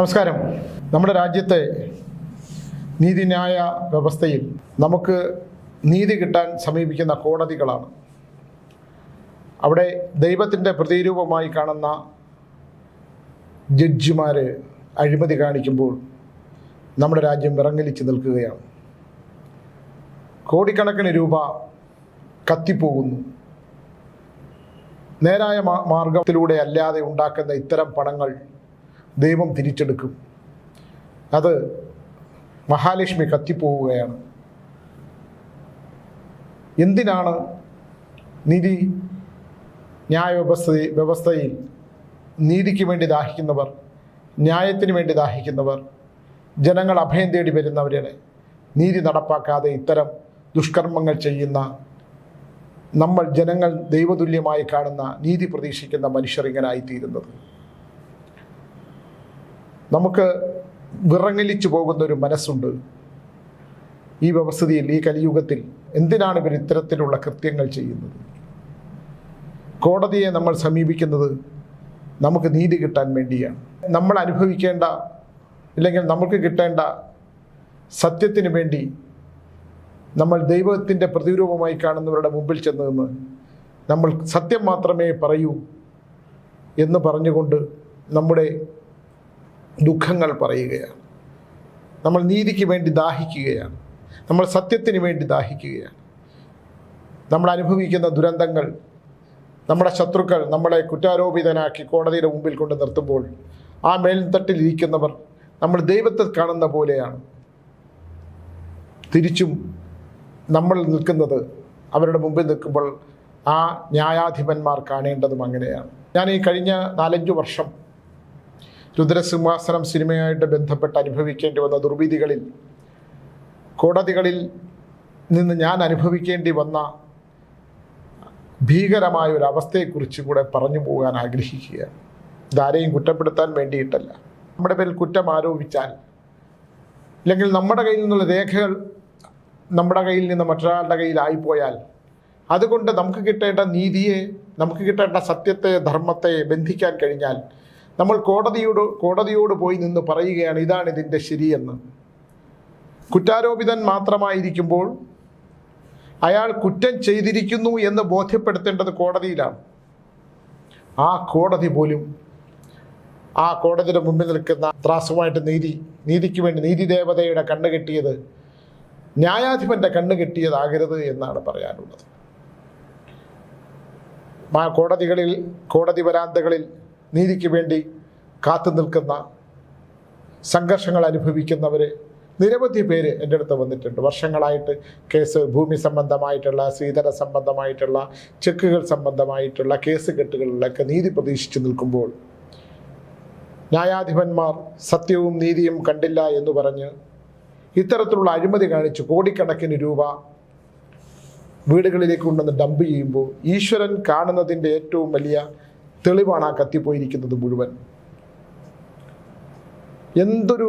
നമസ്കാരം. നമ്മുടെ രാജ്യത്തെ നീതിന്യായ വ്യവസ്ഥയിൽ നമുക്ക് നീതി കിട്ടാൻ സമീപിക്കുന്ന കോടതികളാണ്. അവിടെ ദൈവത്തിന്റെ പ്രതിരൂപമായി കാണുന്ന ജഡ്ജിമാർ അഴിമതി കാണിക്കുമ്പോൾ നമ്മുടെ രാജ്യം വിറങ്ങലിച്ച് നിൽക്കുകയാണ്. കോടിക്കണക്കിന് രൂപ കത്തിപ്പോകുന്നു. നേരായ മാർഗത്തിലൂടെ അല്ലാതെ ഉണ്ടാക്കുന്ന ഇത്തരം പണങ്ങൾ ദൈവം തിരിച്ചെടുക്കും. അത് മഹാലക്ഷ്മി കത്തിപ്പോവുകയാണ്. എന്തിനാണ് നിധി ന്യായ വ്യവസ്ഥ വ്യവസ്ഥയിൽ നീതിക്ക് വേണ്ടി ദാഹിക്കുന്നവർ ന്യായത്തിന് വേണ്ടി ദാഹിക്കുന്നവർ ജനങ്ങൾ അഭയം തേടി വരുന്നവരുടെ നീതി നടപ്പാക്കാതെ ഇത്തരം ദുഷ്കർമ്മങ്ങൾ ചെയ്യുന്ന നമ്മൾ ജനങ്ങൾ ദൈവതുല്യമായി കാണുന്ന നീതി പ്രതീക്ഷിക്കുന്ന മനുഷ്യർ ഇങ്ങനായിത്തീരുന്നത്. നമുക്ക് വിറങ്ങലിച്ചു പോകുന്ന ഒരു മനസ്സുണ്ട്. ഈ വ്യവസ്ഥിതിയിൽ ഈ കലിയുഗത്തിൽ എന്തിനാണ് ഇവർ ഇത്തരത്തിലുള്ള കൃത്യങ്ങൾ ചെയ്യുന്നത്? കോടതിയെ നമ്മൾ സമീപിക്കുന്നത് നമുക്ക് നീതി കിട്ടാൻ വേണ്ടിയാണ്. നമ്മൾ അനുഭവിക്കേണ്ട അല്ലെങ്കിൽ നമുക്ക് കിട്ടേണ്ട സത്യത്തിന് വേണ്ടി നമ്മൾ ദൈവത്തിന്റെ പ്രതിരൂപമായി കാണുന്നവരുടെ മുമ്പിൽ ചെന്ന് നിന്ന് നമ്മൾ സത്യം മാത്രമേ പറയൂ എന്ന് പറഞ്ഞുകൊണ്ട് നമ്മുടെ ദുഃഖങ്ങൾ പറയുകയാണ്. നമ്മൾ നീതിക്ക് വേണ്ടി ദാഹിക്കുകയാണ്. നമ്മൾ സത്യത്തിന് വേണ്ടി ദാഹിക്കുകയാണ്. നമ്മൾ അനുഭവിക്കുന്ന ദുരന്തങ്ങൾ നമ്മുടെ ശത്രുക്കൾ നമ്മളെ കുറ്റാരോപിതനാക്കി കോടതിയുടെ മുമ്പിൽ കൊണ്ട് നിർത്തുമ്പോൾ ആ മേൽത്തട്ടിലിരിക്കുന്നവർ നമ്മൾ ദൈവത്തെ കാണുന്ന പോലെയാണ്. തിരിച്ചും നമ്മൾ നിൽക്കുന്നത് അവരുടെ മുമ്പിൽ നിൽക്കുമ്പോൾ ആ ന്യായാധിപന്മാർ കാണേണ്ടതും അങ്ങനെയാണ്. ഞാൻ ഈ കഴിഞ്ഞ നാലഞ്ച് വർഷം രുദ്രസിംഹാസനം സിനിമയായിട്ട് ബന്ധപ്പെട്ട് അനുഭവിക്കേണ്ടി വന്ന ദുർവിധികളിൽ കോടതികളിൽ നിന്ന് ഞാൻ അനുഭവിക്കേണ്ടി വന്ന ഭീകരമായ ഒരു അവസ്ഥയെക്കുറിച്ച് കൂടെ പറഞ്ഞു പോകാൻ ആഗ്രഹിക്കുക ഇതാരെയും കുറ്റപ്പെടുത്താൻ വേണ്ടിയിട്ടല്ല. നമ്മുടെ പേരിൽ കുറ്റം ആരോപിച്ചാൽ അല്ലെങ്കിൽ നമ്മുടെ കയ്യിൽ നിന്നുള്ള രേഖകൾ നമ്മുടെ കയ്യിൽ നിന്ന് മറ്റൊരാളുടെ കയ്യിലായിപ്പോയാൽ അതുകൊണ്ട് നമുക്ക് കിട്ടേണ്ട നീതിയെ നമുക്ക് കിട്ടേണ്ട സത്യത്തെ ധർമ്മത്തെ ബന്ധിക്കാൻ കഴിഞ്ഞാൽ നമ്മൾ കോടതിയോട് കോടതിയോട് പോയി നിന്ന് പറയുകയാണ് ഇതാണ് ഇതിന്റെ ശരിയെന്ന്. കുറ്റാരോപിതൻ മാത്രമായിരിക്കുമ്പോൾ അയാൾ കുറ്റം ചെയ്തിരിക്കുന്നു എന്ന് ബോധ്യപ്പെടുത്തേണ്ടത് കോടതിയിലാണ്. ആ കോടതി പോലും ആ കോടതിയുടെ മുമ്പിൽ നിൽക്കുന്ന ത്രാസുമായിട്ട് നീതി നീതിക്ക് വേണ്ടി നീതി ദേവതയുടെ കണ്ണ് കെട്ടിയത് ന്യായാധിപന്റെ കണ്ണ് കെട്ടിയതാകരുത് എന്നാണ് പറയാനുള്ളത്. കോടതികളിൽ കോടതി വരാന്തകളിൽ നീതിക്ക് വേണ്ടി കാത്തു നിൽക്കുന്ന സംഘർഷങ്ങൾ അനുഭവിക്കുന്നവർ നിരവധി പേര് എന്റെ അടുത്ത് വന്നിട്ടുണ്ട്. വർഷങ്ങളായിട്ട് കേസ് ഭൂമി സംബന്ധമായിട്ടുള്ള സ്ത്രീധന സംബന്ധമായിട്ടുള്ള ചെക്കുകൾ സംബന്ധമായിട്ടുള്ള കേസ് കെട്ടുകളിലൊക്കെ നീതി പ്രതീക്ഷിച്ച് നിൽക്കുമ്പോൾ ന്യായാധിപന്മാർ സത്യവും നീതിയും കണ്ടില്ല എന്ന് പറഞ്ഞ് ഇത്തരത്തിലുള്ള അഴിമതി കാണിച്ച് കോടിക്കണക്കിന് രൂപ വീടുകളിലേക്ക് കൊണ്ടുവന്ന് ഡംപ് ചെയ്യുമ്പോൾ ഈശ്വരൻ കാണുന്നതിന്റെ ഏറ്റവും വലിയ തെളിവാണ് ആ കത്തിപ്പോയിരിക്കുന്നത് മുഴുവൻ. എന്തൊരു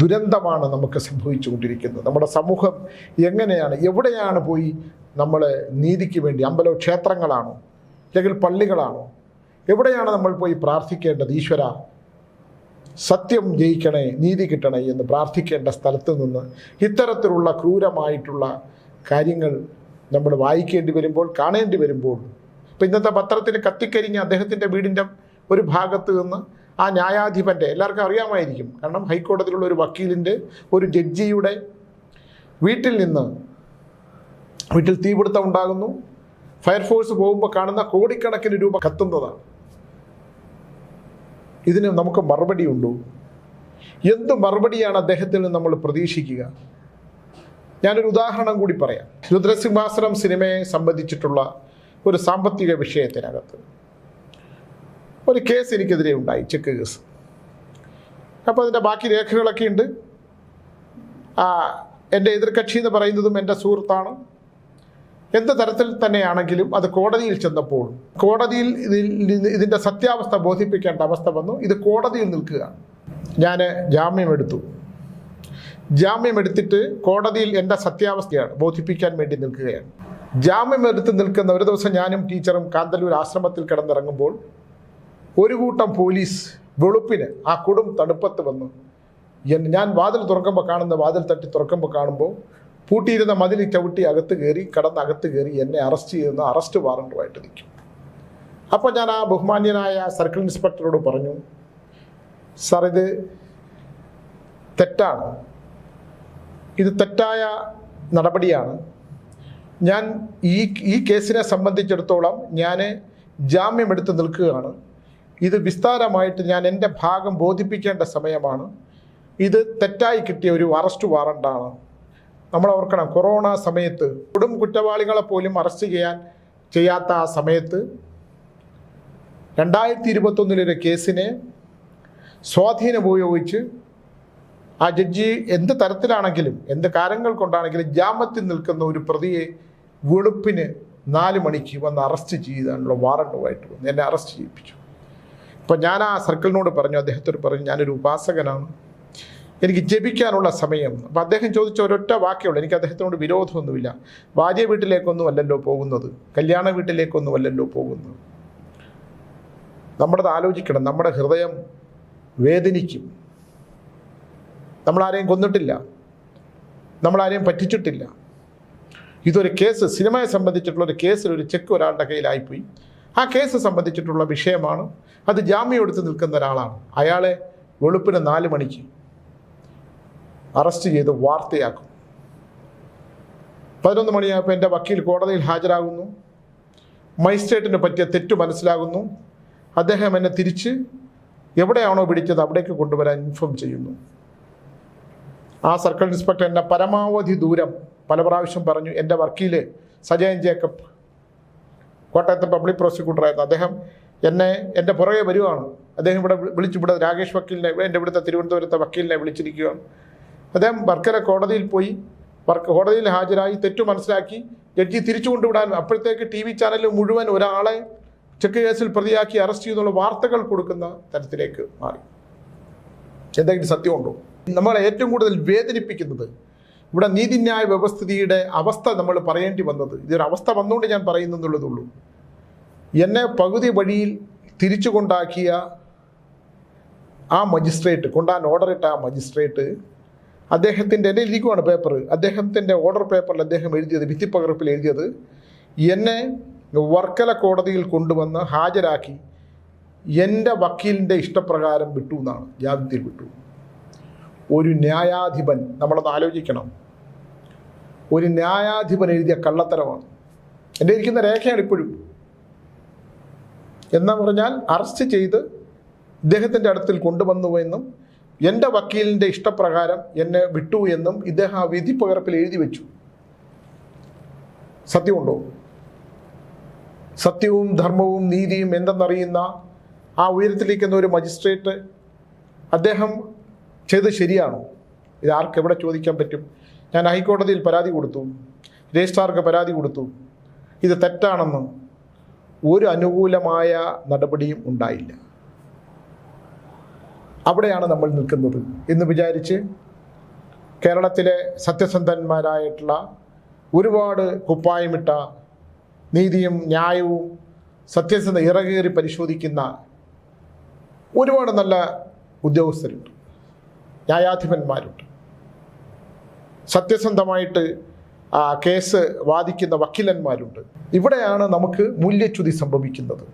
ദുരന്തമാണ് നമുക്ക് സംഭവിച്ചുകൊണ്ടിരിക്കുന്നത്. നമ്മുടെ സമൂഹം എങ്ങനെയാണ് എവിടെയാണ് പോയി നമ്മൾ നീതിക്ക് വേണ്ടി അമ്പലോ ക്ഷേത്രങ്ങളാണോ അല്ലെങ്കിൽ പള്ളികളാണോ എവിടെയാണ് നമ്മൾ പോയി പ്രാർത്ഥിക്കേണ്ടത്? ഈശ്വര സത്യം ജയിക്കണേ നീതി കിട്ടണേ എന്ന് പ്രാർത്ഥിക്കേണ്ട സ്ഥലത്ത് നിന്ന് ഇത്തരത്തിലുള്ള ക്രൂരമായിട്ടുള്ള കാര്യങ്ങൾ നമ്മൾ വായിക്കേണ്ടി വരുമ്പോൾ കാണേണ്ടി വരുമ്പോൾ ഇപ്പം ഇന്നത്തെ പത്രത്തിൽ കത്തിക്കരിഞ്ഞ അദ്ദേഹത്തിന്റെ വീടിന്റെ ഒരു ഭാഗത്ത് നിന്ന് ആ ന്യായാധിപന്റെ എല്ലാവർക്കും അറിയാമായിരിക്കും. കാരണം ഹൈക്കോടതിയിലുള്ള ഒരു വക്കീലിന്റെ ഒരു ജഡ്ജിയുടെ വീട്ടിൽ നിന്ന് വീട്ടിൽ തീപിടുത്തം ഉണ്ടാകുന്നു. ഫയർഫോഴ്സ് പോകുമ്പോൾ കാണുന്ന കോടിക്കണക്കിന് രൂപ കത്തുന്നതാണ്. ഇതിന് നമുക്ക് മറുപടി ഉണ്ടോ എന്ത് മറുപടിയാണ് അദ്ദേഹത്തിൽ നിന്ന് നമ്മൾ പ്രതീക്ഷിക്കുക? ഞാനൊരു ഉദാഹരണം കൂടി പറയാം. രുദ്രസിംഹാസനം സിനിമയെ സംബന്ധിച്ചിട്ടുള്ള ഒരു സാമ്പത്തിക വിഷയത്തിനകത്ത്. ഒരു കേസ് എനിക്കെതിരെ ഉണ്ടായി ചെക്ക് കേസ്. അപ്പോൾ അതിന്റെ ബാക്കി രേഖകളൊക്കെ ഉണ്ട്. എന്റെ എതിർകക്ഷി എന്ന് പറയുന്നതും എന്റെ സുഹൃത്താണ്. എന്ത് തരത്തിൽ തന്നെയാണെങ്കിലും അത് കോടതിയിൽ ചെന്നപ്പോൾ കോടതിയിൽ ഇതിന്റെ സത്യാവസ്ഥ ബോധിപ്പിക്കേണ്ട അവസ്ഥ വന്നു. ഇത് കോടതിയിൽ നിൽക്കുകയാണ്. ഞാൻ ജാമ്യമെടുത്തു ജാമ്യമെടുത്തിട്ട് കോടതിയിൽ എന്റെ സത്യാവസ്ഥയാണ് ബോധിപ്പിക്കാൻ വേണ്ടി നിൽക്കുകയാണ്. ജാമ്യമെടുത്ത് നിൽക്കുന്ന ഒരു ദിവസം ഞാനും ടീച്ചറും കാന്തല്ലൂർ ആശ്രമത്തിൽ കിടന്നിറങ്ങുമ്പോൾ ഒരു കൂട്ടം പോലീസ് വെളുപ്പിന് ആ കൊടും തണുപ്പത്ത് വന്നു. ഞാൻ വാതിൽ തുറക്കുമ്പോൾ കാണുന്ന വാതിൽ തട്ടി തുറക്കുമ്പോൾ കാണുമ്പോൾ പൂട്ടിയിരുന്ന മതിൽ ചവിട്ടി അകത്ത് കയറി കടന്ന് അകത്ത് കയറി എന്നെ അറസ്റ്റ് ചെയ്യുന്ന അറസ്റ്റ് വാറണ്ടുമായിട്ട് നിൽക്കും. അപ്പോൾ ഞാൻ ആ ബഹുമാന്യനായ സർക്കിൾ ഇൻസ്പെക്ടറോട് പറഞ്ഞു സാർ ഇത് തെറ്റാണ്. ഇത് തെറ്റായ നടപടിയാണ്. ഞാൻ ഈ ഈ കേസിനെ സംബന്ധിച്ചിടത്തോളം ഞാൻ ജാമ്യമെടുത്ത് നിൽക്കുകയാണ്. ഇത് വിസ്താരമായിട്ട് ഞാൻ എന്റെ ഭാഗം ബോധിപ്പിക്കേണ്ട സമയമാണ്. ഇത് തെറ്റായി കിട്ടിയ ഒരു അറസ്റ്റ് വാറണ്ടാണ് നമ്മൾ ഓർക്കണം കൊറോണ സമയത്ത് കൊടും കുറ്റവാളികളെ പോലും അറസ്റ്റ് ചെയ്യാൻ ചെയ്യാത്ത ആ സമയത്ത് രണ്ടായിരത്തി ഇരുപത്തൊന്നിലൊരു കേസിനെ സ്വാധീനം ഉപയോഗിച്ച് ആ ജഡ്ജി എന്ത് തരത്തിലാണെങ്കിലും എന്ത് കാര്യങ്ങൾ കൊണ്ടാണെങ്കിലും ജാമ്യത്തിൽ നിൽക്കുന്ന ഒരു പ്രതിയെ വെളുപ്പിന് നാല് മണിക്ക് വന്ന് അറസ്റ്റ് ചെയ്താണുള്ള വാറണ്ടുമായിട്ട് വന്ന്. എന്നെ അറസ്റ്റ് ചെയ്യിപ്പിച്ചു. ഇപ്പം ഞാൻ ആ സർക്കിളിനോട് പറഞ്ഞു അദ്ദേഹത്തോട് പറഞ്ഞു ഞാനൊരു ഉപാസകനാണ്. എനിക്ക് ജപിക്കാനുള്ള സമയം. അപ്പം അദ്ദേഹം ചോദിച്ച ഒരൊറ്റ വാക്യമുള്ളൂ എനിക്ക് അദ്ദേഹത്തിനോട് വിരോധമൊന്നുമില്ല. ഭാര്യ വീട്ടിലേക്കൊന്നും അല്ലല്ലോ പോകുന്നത്. കല്യാണ വീട്ടിലേക്കൊന്നും അല്ലല്ലോ പോകുന്നത്. നമ്മുടെ ആലോചിക്കണം. നമ്മുടെ ഹൃദയം വേദനിക്കും. നമ്മളാരെയും കൊന്നിട്ടില്ല. നമ്മളാരെയും പറ്റിച്ചിട്ടില്ല. ഇതൊരു കേസ് സിനിമയെ സംബന്ധിച്ചിട്ടുള്ള ഒരു കേസിൽ ഒരു ചെക്ക് ഒരാളുടെ കയ്യിലായിപ്പോയി. ആ കേസ് സംബന്ധിച്ചിട്ടുള്ള വിഷയമാണ്. അത് ജാമ്യം എടുത്ത് നിൽക്കുന്ന ഒരാളാണ്. അയാളെ വെളുപ്പിന് നാല് മണിക്ക് അറസ്റ്റ് ചെയ്ത് വാർത്തയാക്കും. പതിനൊന്ന് മണിയായപ്പോൾ എന്റെ വക്കീൽ കോടതിയിൽ ഹാജരാകുന്നു. മജിസ്ട്രേറ്റിന് പറ്റിയ തെറ്റ് മനസ്സിലാകുന്നു. അദ്ദേഹം എന്നെ തിരിച്ച് എവിടെയാണോ പിടിച്ചത് അവിടേക്ക് കൊണ്ടുവരാൻ ഇൻഫോം ചെയ്യുന്നു. ആ സർക്കിൾ ഇൻസ്പെക്ടർ എന്നെ പരമാവധി ദൂരം പല പ്രാവശ്യം പറഞ്ഞു എന്റെ വക്കീൽ സജയൻ ജേക്കബ് കോട്ടയത്തെ പബ്ലിക് പ്രോസിക്യൂട്ടറായിരുന്നു. അദ്ദേഹം എന്നെ എന്റെ പുറകെ വരുവാണ്. അദ്ദേഹം ഇവിടെ വിളിച്ചു ഇവിടെ രാകേഷ് വക്കീലിനെ എന്റെ ഇവിടുത്തെ തിരുവനന്തപുരത്തെ വക്കീലിനെ വിളിച്ചിരിക്കുകയാണ്. അദ്ദേഹം വർക്കല കോടതിയിൽ പോയി വർക്ക് കോടതിയിൽ ഹാജരായി തെറ്റു മനസ്സിലാക്കി ജഡ്ജി തിരിച്ചു കൊണ്ടുവിടാൻ അപ്പോഴത്തേക്ക് ടി വി ചാനൽ മുഴുവൻ ഒരാളെ ചെക്ക് കേസിൽ പ്രതിയാക്കി അറസ്റ്റ് ചെയ്യുന്നുള്ള വാർത്തകൾ കൊടുക്കുന്ന തരത്തിലേക്ക് മാറി. എന്തെങ്കിലും സത്യമുണ്ടോ? നമ്മളെ ഏറ്റവും കൂടുതൽ വേദനിപ്പിക്കുന്നത് ഇവിടെ നീതിന്യായ വ്യവസ്ഥിതിയുടെ അവസ്ഥ നമ്മൾ പറയേണ്ടി വന്നത്. ഇതൊരു അവസ്ഥ വന്നുകൊണ്ട് ഞാൻ പറയുന്നെന്നുള്ളതുള്ളൂ എന്നെ പകുതി വഴിയിൽ തിരിച്ചു കൊണ്ടാക്കിയ ആ മജിസ്ട്രേറ്റ് കൊണ്ടാൻ ഓർഡർ ഇട്ട ആ മജിസ്ട്രേറ്റ് അദ്ദേഹത്തിന്റെ എന്റെ ഇരിക്കുവാണ് പേപ്പർ അദ്ദേഹത്തിന്റെ ഓർഡർ പേപ്പറിൽ അദ്ദേഹം എഴുതിയത് ഭിത്തിപ്പകർപ്പിൽ എഴുതിയത് എന്നെ വർക്കല കോടതിയിൽ കൊണ്ടുവന്ന് ഹാജരാക്കി എന്റെ വക്കീലിന്റെ ഇഷ്ടപ്രകാരം വിട്ടു എന്നാണ്. ജാമ്യത്തിൽ വിട്ടു. ഒരു ന്യായാധിപൻ നമ്മളത് ആലോചിക്കണം. ഒരു ന്യായാധിപൻ എഴുതിയ കള്ളത്തരമാണ്. എന്റെ ഇരിക്കുന്ന രേഖയാണ് ഇപ്പോഴും. എന്ന് പറഞ്ഞാൽ അറസ്റ്റ് ചെയ്ത് ഇദ്ദേഹത്തിന്റെ അടുത്തിൽ കൊണ്ടുവന്നു എന്നും എന്റെ വക്കീലിന്റെ ഇഷ്ടപ്രകാരം എന്നെ വിട്ടു എന്നും ഇദ്ദേഹം ആ വിധി പകർപ്പിൽ എഴുതി വെച്ചു. സത്യമുണ്ടോ? സത്യവും ധർമ്മവും നീതിയും എന്തെന്നറിയുന്ന ആ ഉയരത്തിലിരിക്കുന്ന ഒരു മജിസ്ട്രേറ്റ് അദ്ദേഹം ചെയ്ത് ശരിയാണോ? ഇത് ആർക്ക് എവിടെ ചോദിക്കാൻ പറ്റും? ഞാൻ ഹൈക്കോടതിയിൽ പരാതി കൊടുത്തു. രജിസ്ട്രാർക്ക് പരാതി കൊടുത്തു. ഇത് തെറ്റാണെന്ന് ഒരു അനുകൂലമായ നടപടിയും ഉണ്ടായില്ല. അവിടെയാണ് നമ്മൾ നിൽക്കുന്നത് എന്ന് വിചാരിച്ച് കേരളത്തിലെ സത്യസന്ധന്മാരായിട്ടുള്ള ഒരുപാട് കുപ്പായമിട്ട നീതിയും ന്യായവും സത്യസന്ധ ഇറകേറി പരിശോധിക്കുന്ന ഒരുപാട് നല്ല ഉദ്യോഗസ്ഥരുണ്ട്. ന്യായാധിപന്മാരുണ്ട്. സത്യസന്ധമായിട്ട് ആ കേസ് വാദിക്കുന്ന വക്കീലന്മാരുണ്ട്. ഇവിടെയാണ് നമുക്ക് മൂല്യച്യുതി സംഭവിക്കുന്നത്.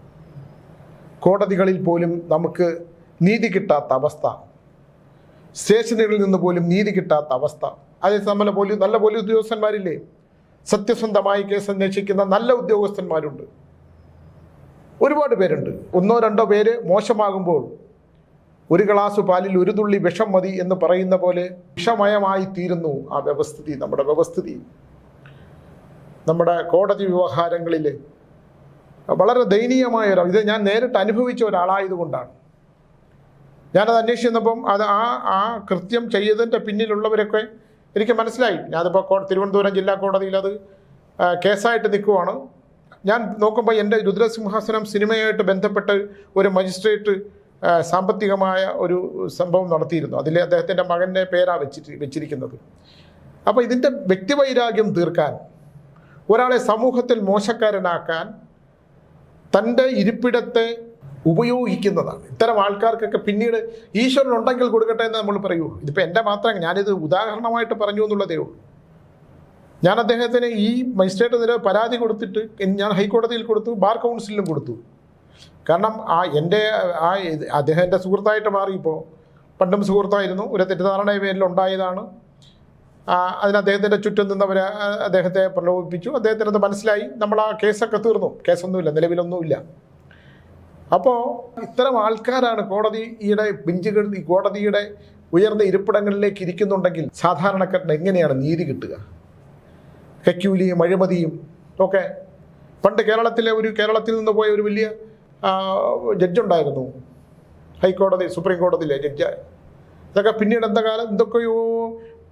കോടതികളിൽ പോലും നമുക്ക് നീതി കിട്ടാത്ത അവസ്ഥ. സ്റ്റേഷനുകളിൽ നിന്ന് പോലും നീതി കിട്ടാത്ത അവസ്ഥ. അതേസമയം പോലീസ് നല്ല പോലീസ് ഉദ്യോഗസ്ഥന്മാരില്ലേ? സത്യസന്ധമായി കേസ് അന്വേഷിക്കുന്ന നല്ല ഉദ്യോഗസ്ഥന്മാരുണ്ട്. ഒരുപാട് പേരുണ്ട്. ഒന്നോ രണ്ടോ പേര് മോശമാകുമ്പോൾ ഒരു ഗ്ലാസ് പാലിൽ ഒരു തുള്ളി വിഷം മതി എന്ന് പറയുന്ന പോലെ വിഷമയമായി തീരുന്നു ആ വ്യവസ്ഥിതി നമ്മുടെ വ്യവസ്ഥിതി. നമ്മുടെ കോടതി വ്യവഹാരങ്ങളിൽ വളരെ ദയനീയമായ ഒരു ഇത് ഞാൻ നേരിട്ട് അനുഭവിച്ച ഒരാളായതുകൊണ്ടാണ്. ഞാനത് അന്വേഷിച്ചപ്പം അത് ആ ആ കൃത്യം ചെയ്തതിന്റെ പിന്നിലുള്ളവരൊക്കെ എനിക്ക് മനസ്സിലായി. ഞാനിപ്പോൾ കോ തിരുവനന്തപുരം ജില്ലാ കോടതിയിൽ അത് കേസായിട്ട് നിൽക്കുവാണ്. ഞാൻ നോക്കുമ്പോൾ എന്റെ രുദ്രസിംഹാസനം സിനിമയായിട്ട് ബന്ധപ്പെട്ട് ഒരു മജിസ്ട്രേറ്റ് സാമ്പത്തികമായ ഒരു സംഭവം നടത്തിയിരുന്നു. അതിൽ അദ്ദേഹത്തിന്റെ മകന്റെ പേരാ വെച്ചിട്ട് വെച്ചിരിക്കുന്നത്. അപ്പോൾ ഇതിന്റെ വ്യക്തിവൈരാഗ്യം തീർക്കാൻ ഒരാളെ സമൂഹത്തിൽ മോശക്കാരനാക്കാൻ തന്റെ ഇരിപ്പിടത്തെ ഉപയോഗിക്കുന്നതാണ്. ഇത്തരം ആൾക്കാർക്കൊക്കെ പിന്നീട് ഈശ്വരൻ ഉണ്ടെങ്കിൽ കൊടുക്കട്ടെ എന്ന് നമ്മൾ പറയുള്ളൂ. ഇതിപ്പോൾ എന്റെ മാത്രം ഞാനിത് ഉദാഹരണമായിട്ട് പറഞ്ഞു എന്നുള്ളതേ ഉള്ളൂ. ഞാൻ അദ്ദേഹത്തിന് ഈ മജിസ്ട്രേറ്റ് നില പരാതി കൊടുത്തിട്ട് ഞാൻ ഹൈക്കോടതിയിൽ കൊടുത്തു ബാർ കൗൺസിലിലും കൊടുത്തു. കാരണം ആ എന്റെ ആ അദ്ദേഹം എന്റെ സുഹൃത്തായിട്ട് മാറിയപ്പോൾ പണ്ടും സുഹൃത്തായിരുന്നു. ഒരു തെറ്റിദ്ധാരണ പേരിൽ ഉണ്ടായതാണ്. അതിന് അദ്ദേഹത്തിന്റെ ചുറ്റും നിന്നവർ അദ്ദേഹത്തെ പ്രലോഭിപ്പിച്ചു. അദ്ദേഹത്തിന് അത് മനസ്സിലായി. നമ്മൾ ആ കേസൊക്കെ തീർന്നു. കേസൊന്നുമില്ല. നിലവിലൊന്നുമില്ല. അപ്പോൾ ഇത്തരം ആൾക്കാരാണ് കോടതിയുടെ ബെഞ്ചുകൾ കോടതിയുടെ ഉയർന്ന ഇരിപ്പിടങ്ങളിലേക്ക് ഇരിക്കുന്നുണ്ടെങ്കിൽ സാധാരണക്കാരന് എങ്ങനെയാണ് നീതി കിട്ടുക? കക്കൂലിയും അഴിമതിയും ഒക്കെ. പണ്ട് കേരളത്തിലെ ഒരു കേരളത്തിൽ നിന്ന് പോയ ഒരു വലിയ ജഡ്ജുണ്ടായിരുന്നു. ഹൈക്കോടതി സുപ്രീം കോടതിയിലെ ജഡ്ജ്. ഇതൊക്കെ പിന്നീട് എന്താ കാലം എന്തൊക്കെയോ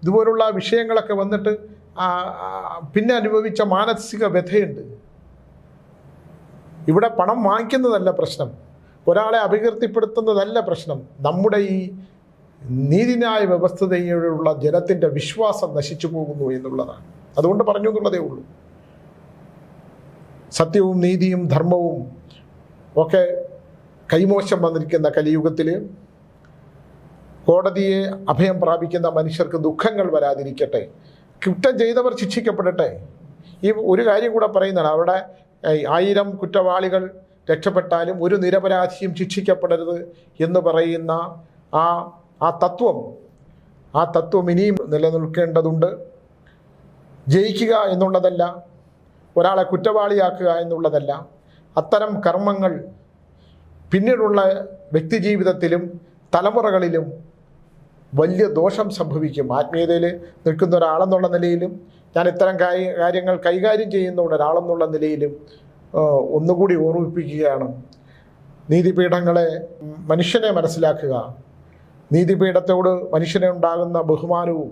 ഇതുപോലുള്ള വിഷയങ്ങളൊക്കെ വന്നിട്ട് പിന്നെ അനുഭവിച്ച മാനസിക വ്യഥയുണ്ട്. ഇവിടെ പണം വാങ്ങിക്കുന്നതല്ല പ്രശ്നം. ഒരാളെ അപകീർത്തിപ്പെടുത്തുന്നതല്ല പ്രശ്നം. നമ്മുടെ ഈ നീതിന്യായ വ്യവസ്ഥതയോടുള്ള ജനത്തിന്റെ വിശ്വാസം നശിച്ചു പോകുന്നു എന്നുള്ളതാണ്. അതുകൊണ്ട് പറഞ്ഞു എന്നുള്ളതേ ഉള്ളൂ. സത്യവും നീതിയും ധർമ്മവും ഒക്കെ കൈമോശം വന്നിരിക്കുന്ന കലിയുഗത്തിൽ കോടതിയെ അഭയം പ്രാപിക്കുന്ന മനുഷ്യർക്ക് ദുഃഖങ്ങൾ വരാതിരിക്കട്ടെ. കുറ്റം ചെയ്തവർ ശിക്ഷിക്കപ്പെടട്ടെ. ഈ ഒരു കാര്യം കൂടെ പറയുന്നതാണ്. അവിടെ ആയിരം കുറ്റവാളികൾ രക്ഷപ്പെട്ടാലും ഒരു നിരപരാധിയും ശിക്ഷിക്കപ്പെടരുത് എന്ന് പറയുന്ന ആ ആ തത്വം ആ തത്വം ഇനിയും നിലനിൽക്കേണ്ടതുണ്ട്. ജയിക്കുക എന്നുള്ളതല്ല ഒരാളെ കുറ്റവാളിയാക്കുക എന്നുള്ളതല്ല അത്തരം കർമ്മങ്ങൾ പിന്നീടുള്ള വ്യക്തിജീവിതത്തിലും തലമുറകളിലും വലിയ ദോഷം സംഭവിക്കും. ആത്മീയതയിൽ നിൽക്കുന്ന ഒരാളെന്നുള്ള നിലയിലും ഞാൻ ഇത്തരം കാര്യ കാര്യങ്ങൾ കൈകാര്യം ചെയ്യുന്ന ഒരാളെന്നുള്ള നിലയിലും ഒന്നുകൂടി ഓർമ്മിപ്പിക്കുകയാണ്. നീതിപീഠങ്ങളെ മനുഷ്യനെ മനസ്സിലാക്കുക. നീതിപീഠത്തോട് മനുഷ്യനെ ഉണ്ടാകുന്ന ബഹുമാനവും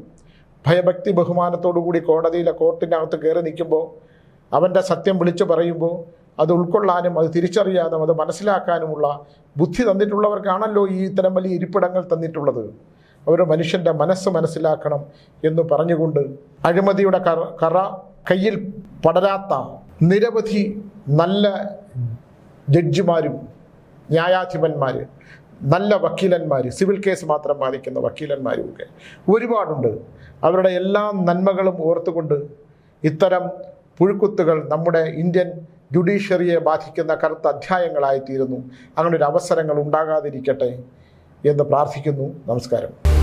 ഭയഭക്തി ബഹുമാനത്തോടു കൂടി കോടതിയിലെ കോർട്ടിനകത്ത് കയറി നിൽക്കുമ്പോൾ അവന്റെ സത്യം വിളിച്ചു പറയുമ്പോൾ അത് ഉൾക്കൊള്ളാനും അത് തിരിച്ചറിയാനും അത് മനസ്സിലാക്കാനുമുള്ള ബുദ്ധി തന്നിട്ടുള്ളവർക്കാണല്ലോ ഈ ഇത്തരം വലിയ ഇരിപ്പിടങ്ങൾ തന്നിട്ടുള്ളത്. അവർ മനുഷ്യന്റെ മനസ്സ് മനസ്സിലാക്കണം എന്ന് പറഞ്ഞുകൊണ്ട് അഴിമതിയുടെ കറ കയ്യിൽ പടരാത്ത നിരവധി നല്ല ജഡ്ജിമാരും ന്യായാധിപന്മാർ നല്ല വക്കീലന്മാർ സിവിൽ കേസ് മാത്രം ബാധിക്കുന്ന വക്കീലന്മാരും ഒക്കെ ഒരുപാടുണ്ട്. അവരുടെ എല്ലാ നന്മകളും ഓർത്തുകൊണ്ട് ഇത്തരം പുഴുക്കുത്തുകൾ നമ്മുടെ ഇന്ത്യൻ ജുഡീഷ്യറിയെ ബാധിക്കുന്ന കറുത്ത അധ്യായങ്ങളായിത്തീരുന്നു. അങ്ങനെ ഒരു അവസരങ്ങൾ ഉണ്ടാകാതിരിക്കട്ടെ എന്ന് പ്രാർത്ഥിക്കുന്നു. നമസ്കാരം.